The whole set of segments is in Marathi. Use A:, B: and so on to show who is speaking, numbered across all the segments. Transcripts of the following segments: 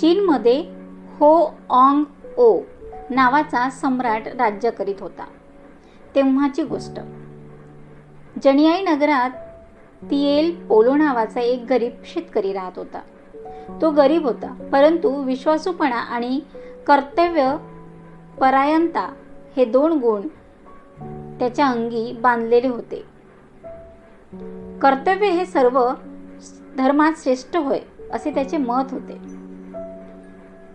A: चीनमध्ये हो ऑंग ओ नावाचा सम्राट राज्य करीत होता. तेव्हाची गोष्ट. जनियाई नगरात तिएल पोलो नावाचा एक गरीब शेतकरी राहत होता. तो गरीब होता परंतु विश्वासूपणा आणि कर्तव्य परायणता हे दोन गुण त्याच्या अंगी बांधलेले होते. कर्तव्य हे सर्व धर्मात श्रेष्ठ होय असे त्याचे मत होते.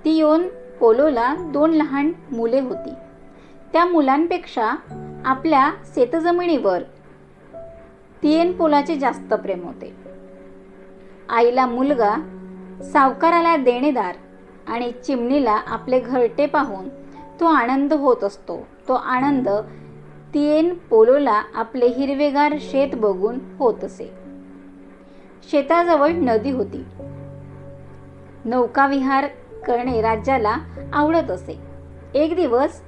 A: ती येऊन पोलोला दोन लहान मुले होती. त्या मुलांपेक्षा आपल्या शेतजमिनीवर तियेन पोलाचे जास्त प्रेम होते. आईला मुलगा सावकाराला देणेदार आणि चिमणीला आपले घरटे पाहून तो आनंद होत असतो. तो आनंद तियेन पोलोला आपले हिरवेगार शेत बघून होत असे. शेताजवळ नदी होती. नौकाविहार करणे राज्याला आवडत असे. एक दिवस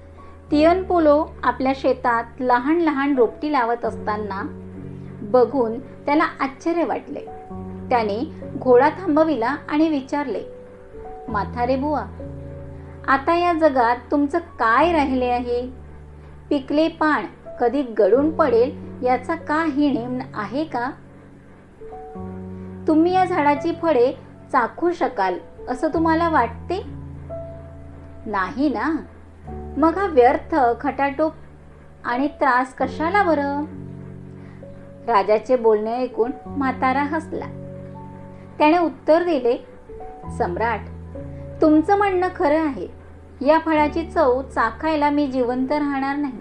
A: तियनपोलो आपल्या शेतात लहान लहान रोपटी लावत असताना बघून त्याला आश्चर्य वाटले. त्याने घोडा थांबविला आणि विचारले माथारे बुवा आता या जगात तुमचं काय राहिले आहे? पिकले पान कधी गळून पडेल याचा काही नेम आहे का? तुम्ही या झाडाची फळे चाखू शकाल असं तुम्हाला वाटते? नाही ना. मग हा व्यर्थ खटाटोप आणि त्रास कशाला बरं? राजाचे बोलणे ऐकून म्हातारा हसला. त्याने उत्तर दिले सम्राट तुमचं म्हणणं खरं आहे. या फळाची चव चाखायला मी जिवंत राहणार नाही.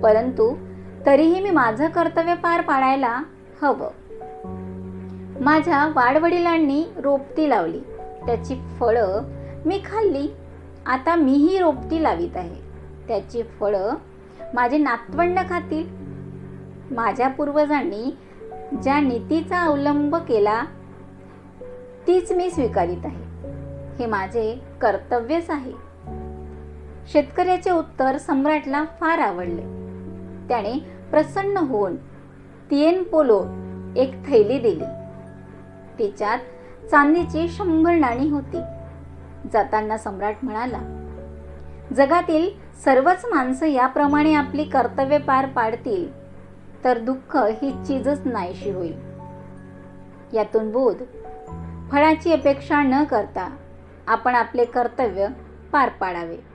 A: परंतु तरीही मी माझं कर्तव्य पार पाडायला हवं. माझ्या वाडवडिलांनी रोपती लावली. त्याची फळं मी खाल्ली. आता मीही रोपटी लावित आहे. त्याची फळं माझे नातवंड खातील. माझ्या पूर्वजांनी ज्या नीतीचा अवलंब केला तीच मी स्वीकारित आहे. हे माझे कर्तव्यच आहे. शेतकऱ्याचे उत्तर सम्राटला फार आवडले. त्याने प्रसन्न होऊन तियेन पोलो एक थैली दिली. तिच्यात चांदीची शंभर नाणी होती. जाताना सम्राट म्हणाला जगातील सर्वच माणसं याप्रमाणे आपली कर्तव्य पार पाडतील तर दुःख ही चीजच नाहीशी होईल. यातून बोध फळाची अपेक्षा न करता आपण आपले कर्तव्य पार पाडावे.